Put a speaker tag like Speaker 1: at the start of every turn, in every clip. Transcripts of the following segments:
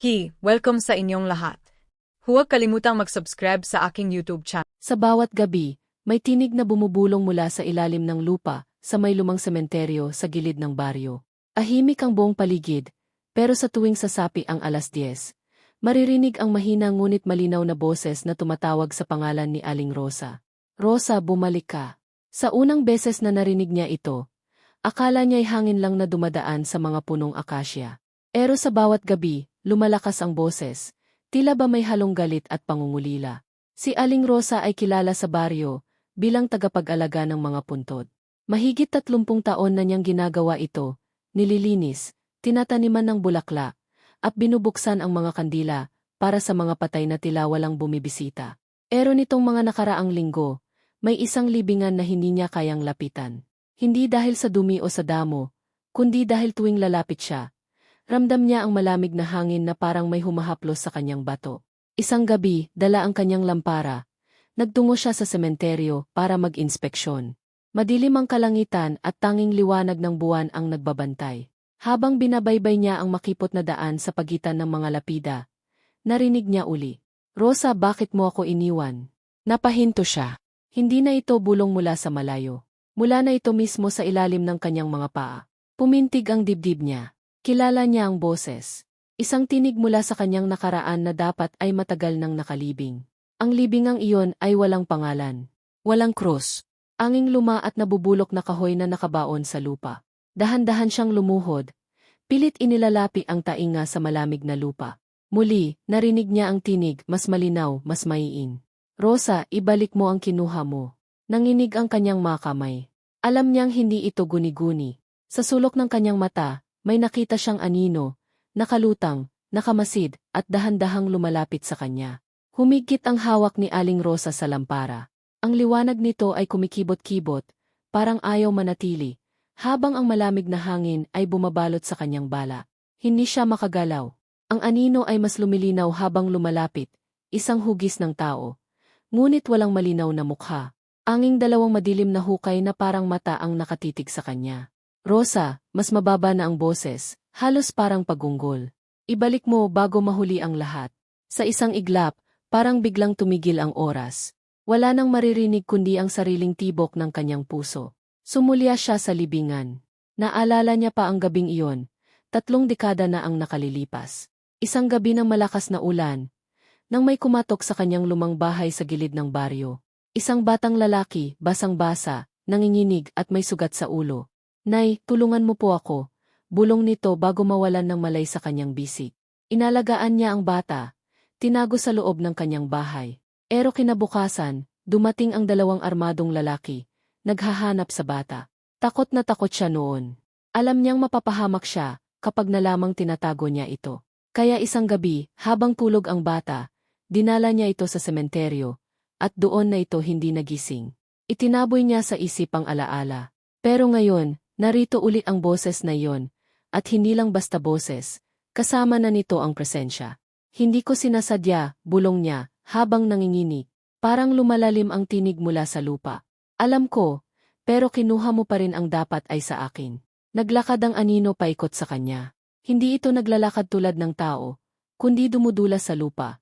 Speaker 1: Hi, welcome sa inyong lahat. Huwag kalimutang mag-subscribe sa aking YouTube channel.
Speaker 2: Sa bawat gabi, may tinig na bumubulong mula sa ilalim ng lupa sa may lumang sementeryo sa gilid ng baryo. Ahimik ang buong paligid, pero sa tuwing sasapi ang alas 10, maririnig ang mahina ngunit malinaw na boses na tumatawag sa pangalan ni Aling Rosa. Rosa, bumalik ka. Sa unang beses na narinig niya ito, akala niya'y hangin lang na dumadaan sa mga punong akasya. Pero sa bawat gabi, lumalakas ang boses, tila ba may halong galit at pangungulila. Si Aling Rosa ay kilala sa baryo bilang tagapag-alaga ng mga puntod. Mahigit tatlumpung taon na niyang ginagawa ito, nililinis, tinataniman ng bulakla, at binubuksan ang mga kandila para sa mga patay na tila walang bumibisita. Pero nitong mga nakaraang linggo, may isang libingan na hindi niya kayang lapitan. Hindi dahil sa dumi o sa damo, kundi dahil tuwing lalapit siya, Ramdam niya ang malamig na hangin na parang may humahaplos sa kanyang bato. Isang gabi, dala ang kanyang lampara. Nagtungo siya sa sementeryo para mag-inspeksyon. Madilim ang kalangitan at tanging liwanag ng buwan ang nagbabantay. Habang binabaybay niya ang makipot na daan sa pagitan ng mga lapida, narinig niya uli. Rosa, bakit mo ako iniwan? Napahinto siya. Hindi na ito bulong mula sa malayo. Mula na ito mismo sa ilalim ng kanyang mga paa. Pumintig ang dibdib niya. Kilala niya ang boses. Isang tinig mula sa kanyang nakaraan na dapat ay matagal nang nakalibing. Ang libingang iyon ay walang pangalan. Walang krus. Anging luma at nabubulok na kahoy na nakabaon sa lupa. Dahan-dahan siyang lumuhod. Pilit inilalapi ang tainga sa malamig na lupa. Muli, narinig niya ang tinig, mas malinaw, mas maiin. Rosa, ibalik mo ang kinuha mo. Nanginig ang kanyang makamay. Alam niyang hindi ito guni-guni. Sa sulok ng kanyang mata, may nakita siyang anino, nakalutang, nakamasid, at dahan-dahang lumalapit sa kanya. Humigit ang hawak ni Aling Rosa sa lampara. Ang liwanag nito ay kumikibot-kibot, parang ayaw manatili, habang ang malamig na hangin ay bumabalot sa kanyang bala. Hindi siya makagalaw. Ang anino ay mas lumilinaw habang lumalapit, isang hugis ng tao. Ngunit walang malinaw na mukha. Anging dalawang madilim na hukay na parang mata ang nakatitig sa kanya. Rosa, mas mababa na ang boses, halos parang pagunggol. Ibalik mo bago mahuli ang lahat. Sa isang iglap, parang biglang tumigil ang oras. Wala nang maririnig kundi ang sariling tibok ng kanyang puso. Sumulya siya sa libingan. Naalala niya pa ang gabing iyon. Tatlong dekada na ang nakalilipas. Isang gabi ng malakas na ulan. Nang may kumatok sa kanyang lumang bahay sa gilid ng baryo. Isang batang lalaki, basang-basa, nanginginig at may sugat sa ulo. Nay, tulungan mo po ako. Bulong nito bago mawalan ng malay sa kanyang bisig. Inalagaan niya ang bata. Tinago sa loob ng kanyang bahay. Pero kinabukasan, dumating ang dalawang armadong lalaki. Naghahanap sa bata. Takot na takot siya noon. Alam niyang mapapahamak siya kapag nalamang tinatago niya ito. Kaya isang gabi, habang tulog ang bata, dinala niya ito sa sementeryo, at doon na ito hindi nagising. Itinaboy niya sa isip ang alaala. Pero ngayon, Narito uli ang boses na iyon, at hindi lang basta boses, kasama na nito ang presensya. Hindi ko sinasadya, bulong niya, habang nanginginig. Parang lumalalim ang tinig mula sa lupa. Alam ko, pero kinuha mo pa rin ang dapat ay sa akin. Naglakad ang anino paikot sa kanya. Hindi ito naglalakad tulad ng tao, kundi dumudula sa lupa,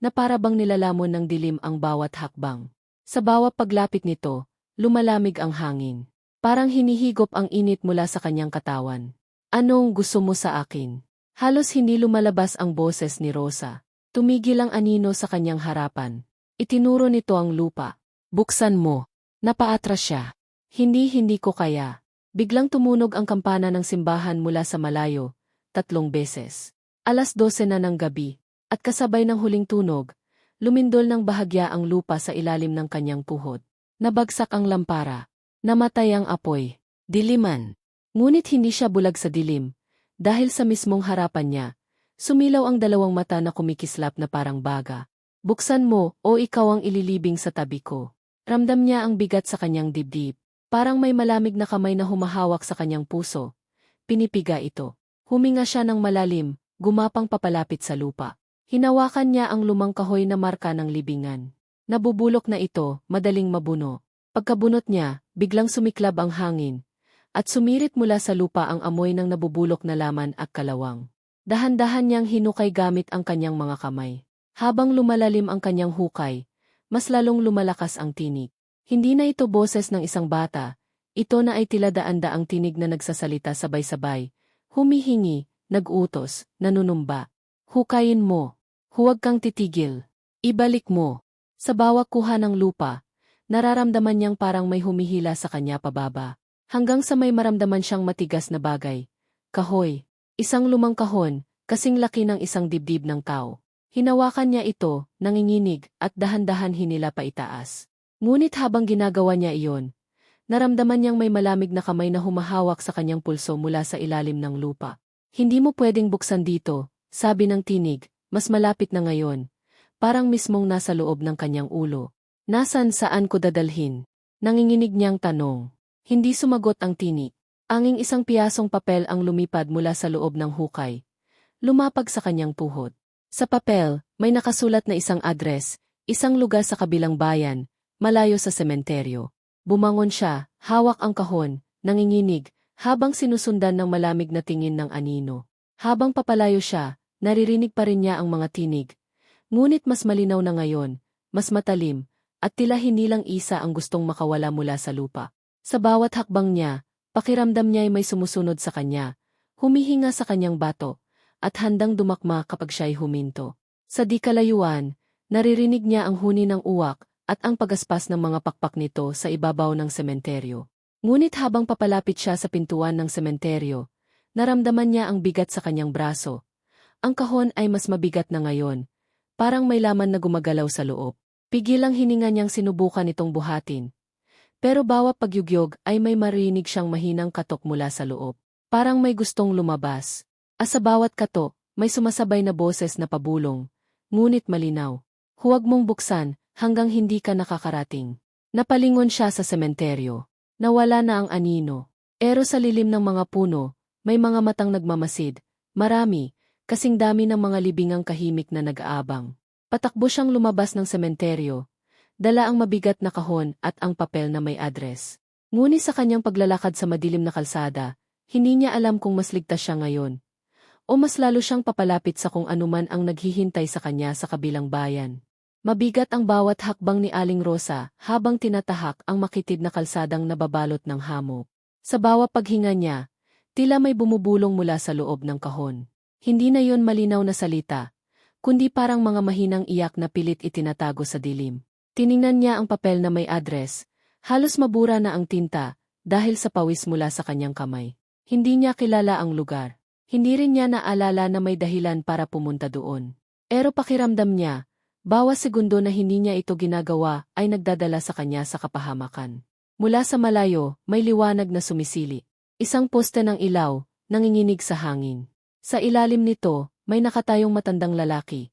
Speaker 2: na para bang nilalamon ng dilim ang bawat hakbang. Sa bawat paglapit nito, lumalamig ang hangin. Parang hinihigop ang init mula sa kanyang katawan. Anong gusto mo sa akin? Halos hindi lumalabas ang boses ni Rosa. Tumigil ang anino sa kanyang harapan. Itinuro nito ang lupa. Buksan mo. Napaatras siya. Hindi-hindi ko kaya. Biglang tumunog ang kampana ng simbahan mula sa malayo, tatlong beses. Alas 12 na ng gabi, at kasabay ng huling tunog, lumindol ng bahagya ang lupa sa ilalim ng kanyang puhod. Nabagsak ang lampara. Namatay ang apoy. Diliman. Ngunit hindi siya bulag sa dilim. Dahil sa mismong harapan niya, sumilaw ang dalawang mata na kumikislap na parang baga. Buksan mo o ikaw ang ililibing sa tabi ko. Ramdam niya ang bigat sa kanyang dibdib. Parang may malamig na kamay na humahawak sa kanyang puso. Pinipiga ito. Huminga siya ng malalim, gumapang papalapit sa lupa. Hinawakan niya ang lumang kahoy na marka ng libingan. Nabubulok na ito, madaling mabuno. Pagkabunot niya, biglang sumiklab ang hangin, at sumirit mula sa lupa ang amoy ng nabubulok na laman at kalawang. Dahan-dahan niyang hinukay gamit ang kanyang mga kamay. Habang lumalalim ang kanyang hukay, mas lalong lumalakas ang tinig. Hindi na ito boses ng isang bata, ito na ay tila daan-daang tinig na nagsasalita sabay-sabay, humihingi, nag-utos, nanunumba. Hukayin mo. Huwag kang titigil. Ibalik mo. Sa bawat kuha ng lupa, nararamdaman niyang parang may humihila sa kanya pababa. Hanggang sa may maramdaman siyang matigas na bagay. Kahoy. Isang lumang kahon, kasing laki ng isang dibdib ng tao. Hinawakan niya ito, nanginginig, at dahan-dahan hinila pa itaas. Ngunit habang ginagawa niya iyon, naramdaman niyang may malamig na kamay na humahawak sa kanyang pulso mula sa ilalim ng lupa. Hindi mo pwedeng buksan dito, sabi ng tinig, mas malapit na ngayon. Parang mismong nasa loob ng kanyang ulo. Nasan saan ko dadalhin? Nanginginig niyang tanong. Hindi sumagot ang tinig. Anging isang piyasong papel ang lumipad mula sa loob ng hukay. Lumapag sa kanyang puhot. Sa papel, may nakasulat na isang address, isang lugar sa kabilang bayan, malayo sa sementeryo. Bumangon siya, hawak ang kahon, nanginginig, habang sinusundan ng malamig na tingin ng anino. Habang papalayo siya, naririnig pa rin niya ang mga tinig. Ngunit mas malinaw na ngayon, mas matalim, at tila hinilang isa ang gustong makawala mula sa lupa. Sa bawat hakbang niya, Pakiramdam niya ay may sumusunod sa kanya, humihinga sa kanyang bato, at handang dumakma kapag siya'y huminto. Sa di kalayuan, naririnig niya ang huni ng uwak at ang pagaspas ng mga pakpak nito sa ibabaw ng sementeryo. Ngunit habang papalapit siya sa pintuan ng sementeryo, naramdaman niya ang bigat sa kanyang braso. Ang kahon ay mas mabigat na ngayon, parang may laman na gumagalaw sa loob. Pigil ang hininga niyang sinubukan itong buhatin, pero bawat pagyugyog ay may marinig siyang mahinang katok mula sa loob. Parang may gustong lumabas. As sa bawat katok, may sumasabay na boses na pabulong. Ngunit malinaw. Huwag mong buksan hanggang hindi ka nakakarating. Napalingon siya sa sementeryo. Nawala na ang anino. Ero sa lilim ng mga puno, may mga matang nagmamasid. Marami, kasing dami ng mga libingang kahimik na nag-aabang. Patakbo siyang lumabas ng sementeryo, dala ang mabigat na kahon at ang papel na may address. Ngunit sa kanyang paglalakad sa madilim na kalsada, hindi niya alam kung mas ligtas siya ngayon. O mas lalo siyang papalapit sa kung anuman ang naghihintay sa kanya sa kabilang bayan. Mabigat ang bawat hakbang ni Aling Rosa habang tinatahak ang makitid na kalsadang nababalot ng hamog. Sa bawat paghinga niya, tila may bumubulong mula sa loob ng kahon. Hindi na yon malinaw na salita, kundi parang mga mahinang iyak na pilit itinatago sa dilim. Tiningnan niya ang papel na may address. Halos mabura na ang tinta dahil sa pawis mula sa kanyang kamay. Hindi niya kilala ang lugar. Hindi rin niya naalala na may dahilan para pumunta doon. Pero pakiramdam niya, bawas segundo na hindi niya ito ginagawa ay nagdadala sa kanya sa kapahamakan. Mula sa malayo, may liwanag na sumisili. Isang poste ng ilaw, nanginginig sa hangin. Sa ilalim nito, may nakatayong matandang lalaki.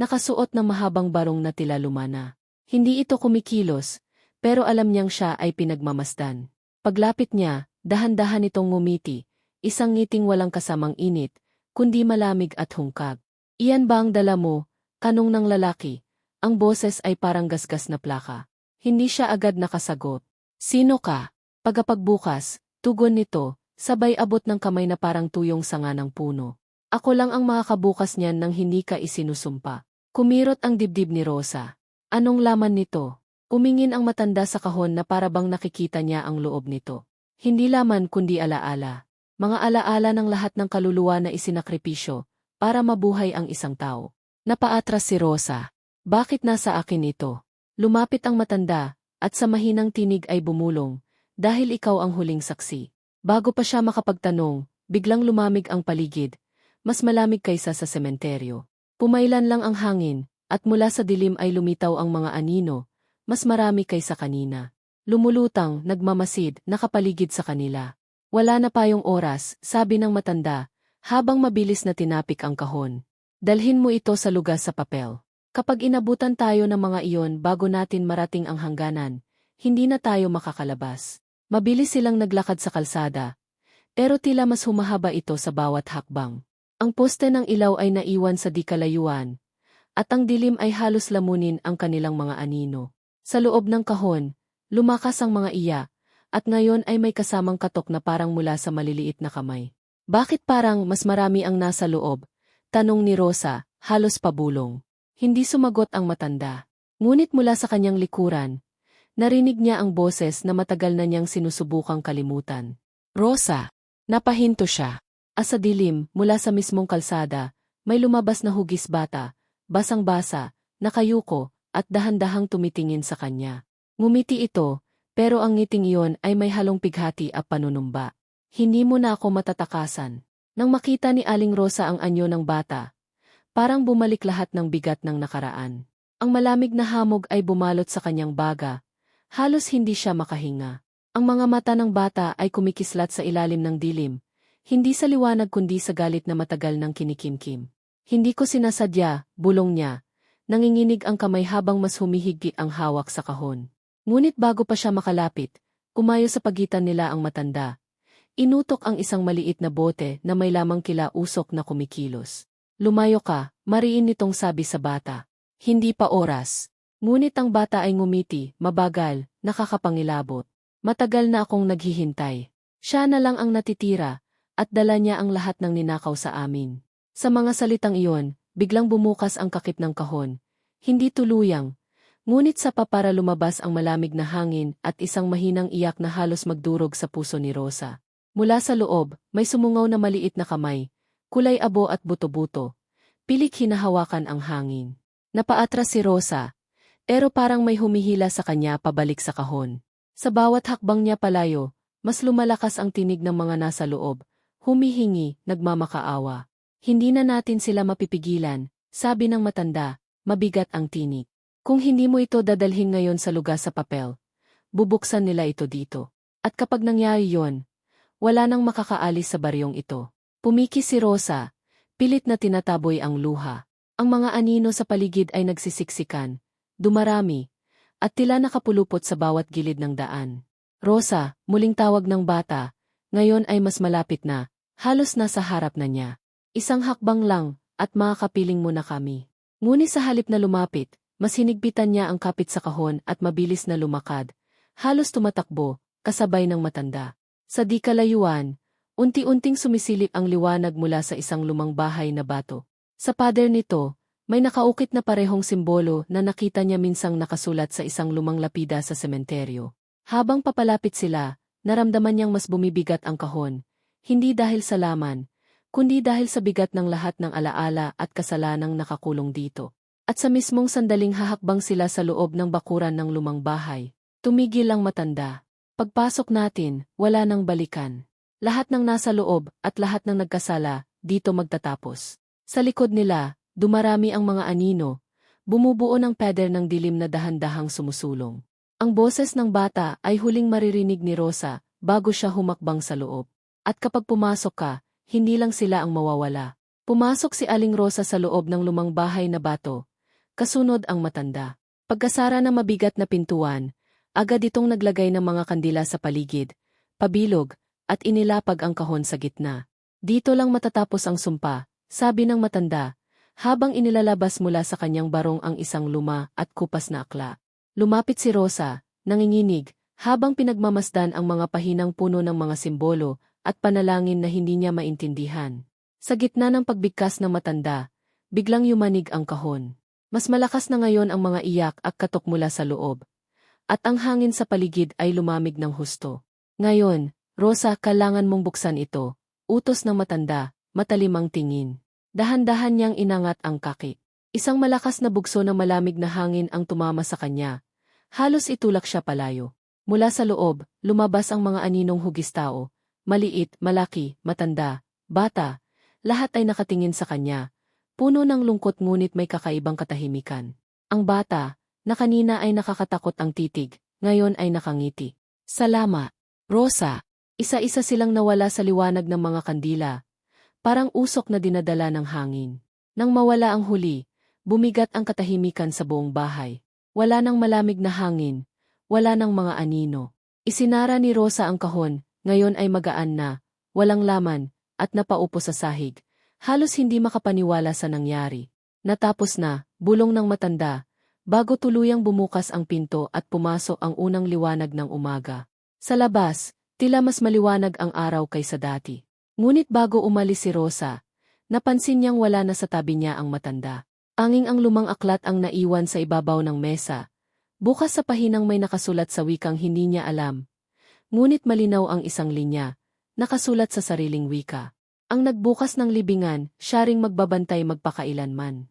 Speaker 2: Nakasuot ng mahabang barong na tila lumana. Hindi ito kumikilos, pero alam niyang siya ay pinagmamasdan. Paglapit niya, dahan-dahan itong ngumiti, isang ngiting walang kasamang init, kundi malamig at hungkag. Iyan ba ang dala mo? Kanong ng lalaki. Ang boses ay parang gasgas na plaka. Hindi siya agad nakasagot. Sino ka? Pagapagbukas, tugon nito, sabay abot ng kamay na parang tuyong sanga ng puno. Ako lang ang makakabukas niyan nang hindi ka isinusumpa. Kumirot ang dibdib ni Rosa. Anong laman nito? Umingin ang matanda sa kahon na parabang nakikita niya ang loob nito. Hindi laman kundi alaala. Mga alaala ng lahat ng kaluluwa na isinakripisyo para mabuhay ang isang tao. Napaatras si Rosa. Bakit nasa akin ito? Lumapit ang matanda, at sa mahinang tinig ay bumulong, dahil ikaw ang huling saksi. Bago pa siya makapagtanong, biglang lumamig ang paligid, mas malamig kaysa sa sementeryo. Pumailan lang ang hangin, at mula sa dilim ay lumitaw ang mga anino, mas marami kaysa kanina. Lumulutang, nagmamasid, nakapaligid sa kanila. Wala na pa yung oras, sabi ng matanda, habang mabilis na tinapik ang kahon. Dalhin mo ito sa lugar sa papel. Kapag inabutan tayo ng mga iyon bago natin marating ang hangganan, hindi na tayo makakalabas. Mabilis silang naglakad sa kalsada, pero tila mas humahaba ito sa bawat hakbang. Ang poste ng ilaw ay naiwan sa di kalayuan, at ang dilim ay halos lamunin ang kanilang mga anino. Sa loob ng kahon, lumakas ang mga iya, at ngayon ay may kasamang katok na parang mula sa maliliit na kamay. Bakit parang mas marami ang nasa loob? Tanong ni Rosa, halos pabulong. Hindi sumagot ang matanda. Ngunit mula sa kanyang likuran, narinig niya ang boses na matagal na niyang sinusubukang kalimutan. Rosa! Napahinto siya. Asa dilim, mula sa mismong kalsada, may lumabas na hugis bata, basang-basa, nakayuko, at dahan-dahang tumitingin sa kanya. Ngumiti ito, pero ang ngiting iyon ay may halong pighati at panunumba. Hindi mo na ako matatakasan. Nang makita ni Aling Rosa ang anyo ng bata, parang bumalik lahat ng bigat ng nakaraan. Ang malamig na hamog ay bumalot sa kanyang baga. Halos hindi siya makahinga. Ang mga mata ng bata ay kumikislat sa ilalim ng dilim, hindi sa liwanag kundi sa galit na matagal ng kinikimkim. Hindi ko sinasadya, bulong niya. Nanginginig ang kamay habang mas humihigit ang hawak sa kahon. Ngunit bago pa siya makalapit, kumayo sa pagitan nila ang matanda. Inutok ang isang maliit na bote na may lamang kila usok na kumikilos. Lumayo ka, mariin nitong sabi sa bata. Hindi pa oras. Ngunit ang bata ay ngumiti, mabagal, nakakapangilabot. Matagal na akong naghihintay. Siya na lang ang natitira, at dala niya ang lahat ng ninakaw sa amin. Sa mga salitang iyon, biglang bumukas ang kakip ng kahon. Hindi tuluyang, ngunit sa para lumabas ang malamig na hangin at isang mahinang iyak na halos magdurog sa puso ni Rosa. Mula sa loob, may sumungaw na maliit na kamay, kulay abo at buto-buto. Pilik hinahawakan ang hangin. Napaatras si Rosa, pero parang may humihila sa kanya pabalik sa kahon. Sa bawat hakbang niya palayo, mas lumalakas ang tinig ng mga nasa loob, humihingi, nagmamakaawa. Hindi na natin sila mapipigilan, sabi ng matanda, mabigat ang tinig. Kung hindi mo ito dadalhin ngayon sa lugar sa papel, bubuksan nila ito dito. At kapag nangyari yon, wala nang makakaalis sa baryong ito. Pumiki si Rosa, pilit na tinataboy ang luha. Ang mga anino sa paligid ay nagsisiksikan, dumarami, at tila nakapulupot sa bawat gilid ng daan. Rosa, muling tawag ng bata, ngayon ay mas malapit na, halos nasa harap na niya. Isang hakbang lang, at makakapiling mo na kami. Ngunit sa halip na lumapit, mas hinigpitan niya ang kapit sa kahon at mabilis na lumakad, halos tumatakbo, kasabay ng matanda. Sa di kalayuan, unti-unting sumisilip ang liwanag mula sa isang lumang bahay na bato. Sa pader nito, may nakaukit na parehong simbolo na nakita niya minsang nakasulat sa isang lumang lapida sa sementeryo. Habang papalapit sila, naramdaman niyang mas bumibigat ang kahon, hindi dahil sa laman, kundi dahil sa bigat ng lahat ng alaala at kasalanang nakakulong dito. At sa mismong sandaling hahakbang sila sa loob ng bakuran ng lumang bahay, tumigil ang matanda. Pagpasok natin, wala nang balikan. Lahat ng nasa loob at lahat ng nagkasala, dito magtatapos. Sa likod nila, dumarami ang mga anino, bumubuo ng peder ng dilim na dahan-dahang sumusulong. Ang boses ng bata ay huling maririnig ni Rosa bago siya humakbang sa loob. At kapag pumasok ka, hindi lang sila ang mawawala. Pumasok si Aling Rosa sa loob ng lumang bahay na bato. Kasunod ang matanda. Pagkasara na mabigat na pintuan, Agad itong naglagay ng mga kandila sa paligid, pabilog, at inilapag ang kahon sa gitna. Dito lang matatapos ang sumpa, sabi ng matanda, habang inilalabas mula sa kanyang barong ang isang luma at kupas na akla. Lumapit si Rosa, nanginginig, habang pinagmamasdan ang mga pahinang puno ng mga simbolo at panalangin na hindi niya maintindihan. Sa gitna ng pagbigkas ng matanda, biglang yumanig ang kahon. Mas malakas na ngayon ang mga iyak at katok mula sa loob, at ang hangin sa paligid ay lumamig ng husto. Ngayon, Rosa, kailangan mong buksan ito. Utos ng matanda, matalimang tingin. Dahan-dahan niyang inangat ang kaki. Isang malakas na bugso ng malamig na hangin ang tumama sa kanya. Halos itulak siya palayo. Mula sa loob, lumabas ang mga aninong hugistao. Maliit, malaki, matanda, bata. Lahat ay nakatingin sa kanya. Puno ng lungkot ngunit may kakaibang katahimikan. Ang bata, na kanina ay nakakatakot ang titig, ngayon ay nakangiti. Salama. Rosa. Isa-isa silang nawala sa liwanag ng mga kandila. Parang usok na dinadala ng hangin. Nang mawala ang huli, bumigat ang katahimikan sa buong bahay. Wala nang malamig na hangin. Wala nang mga anino. Isinara ni Rosa ang kahon, ngayon ay magaan na, walang laman, at napaupo sa sahig. Halos hindi makapaniwala sa nangyari. Natapos na, bulong ng matanda, bago tuluyang bumukas ang pinto at pumasok ang unang liwanag ng umaga. Sa labas, tila mas maliwanag ang araw kaysa dati. Ngunit bago umalis si Rosa, Napansin niyang wala na sa tabi niya ang matanda. Anging ang lumang aklat ang naiwan sa ibabaw ng mesa. Bukas sa pahinang may nakasulat sa wikang hindi niya alam. Ngunit malinaw ang isang linya, nakasulat sa sariling wika. Ang nagbukas ng libingan, siya ring magbabantay magpakailanman.